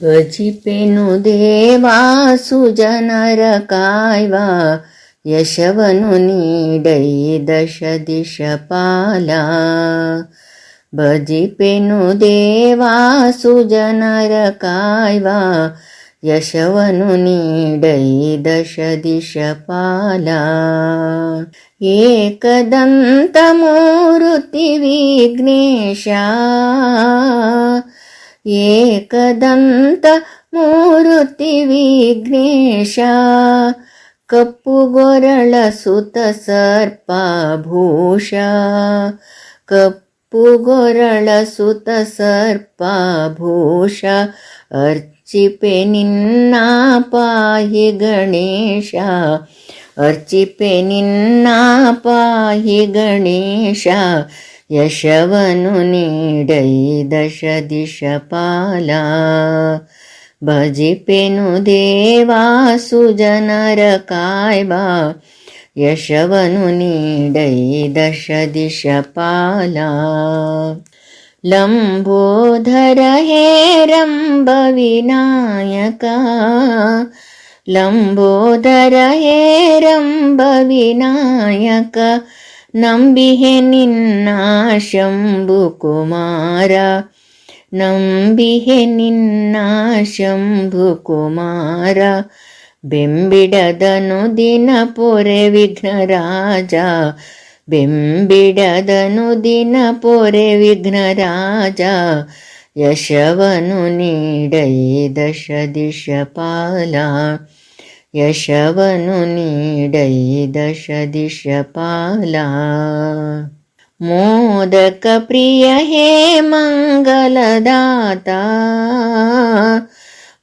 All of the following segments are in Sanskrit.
भजिपेनु बजिपेनुदेवासुजनरकाय वा यशवनुनी डयि यशवनु नीडै दश डयि दशदिशपाला एकदन्तमूर्तिविघ्नेशा ಪಾಲ ಏಕದಂತ ಮೂರುತಿ ವಿಘ್ನೇಶ ಏಕದಂತ ಮೂರುತಿ ವಿಘ್ನೇಶ ಕಪ್ಪುಗೊರಳ ಸುತ ಸರ್ಪಭೂಷ ಕಪ್ಪುಗೊರಳ ಸುತ ಸರ್ಪಭೂಷ ಅರ್ಚಿಪೆ ನಿನ್ನ ಪಾಹಿ ಗಣೇಶ ಅರ್ಚಿಪೆ ನಿನ್ನ ಪಾಹಿ ಗಣೇಶ ಯಶವನು ನೀಡೈ ದಶ ದಿಶ ಪಾಲ ಭಜಿಪೆನು ದೇವಾ ಸುಜನರ ಕಾಯ್ಬಾ ಯಶವನು ನೀಡೈ ದಶ ದಿಶ ಪಾಲ ಲಂಬೋಧರ ಹೇರಂಬ ವಿನಾಯಕ ಲಂಬೋದರ ಹೇರಂಬ ವಿನಾಯಕ ನಂಬಿಹೆ ನಿನ್ನ ಶಂಭು ಕುಮಾರ ನಂಬಿಹೆ ನಿನ್ನ ಶಂಭು ಕುಮಾರ ಬೆಂಬಿಡದನು ದಿನ ಪೊರೆ ವಿಘ್ನರಾಜ ಬೆಂಬಿಡದನು ದಿನ ಪೊರೆ ವಿಘ್ನರಾಜ ಯಶವನು ನೀಡೈ ದಶ ದಿಶ यशवनुनीडै दशदिशपाला मोदकप्रिय हे मङ्गलदाता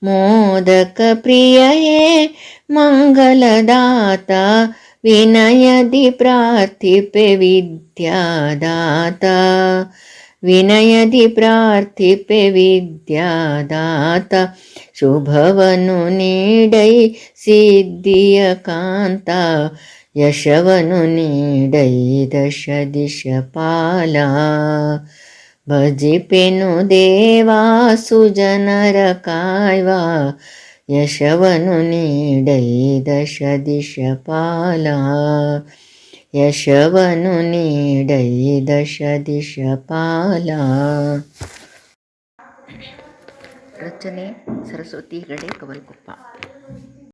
मोदकप्रिय हे मङ्गलदाता विनयदि प्रार्थिपे विद्यादाता विनयदि प्रार्थिपे विद्यादाता ಶುಭವನು ನೀಡೈ ಸಿದ್ಧಿಯ ಕಾಂತ, ಯಶವನು ನೀಡೈ ದಶ ದಿಶ ಪಾಲ. ಭಜಿಪೆನು ದೇವಾ ಸುಜನರ ಕಾಯ್ವ, ಯಶವನು ನೀಡೈ ದಶ ದಿಶ ಪಾಲ. ಯಶವನು ನೀಡೈ ದಶ ದಿಶ ಪಾಲ. ರಚನೆ ಸರಸ್ವತಿ ಹೆಗಡೆ ಕವಲ್ಕೊಪ್ಪ.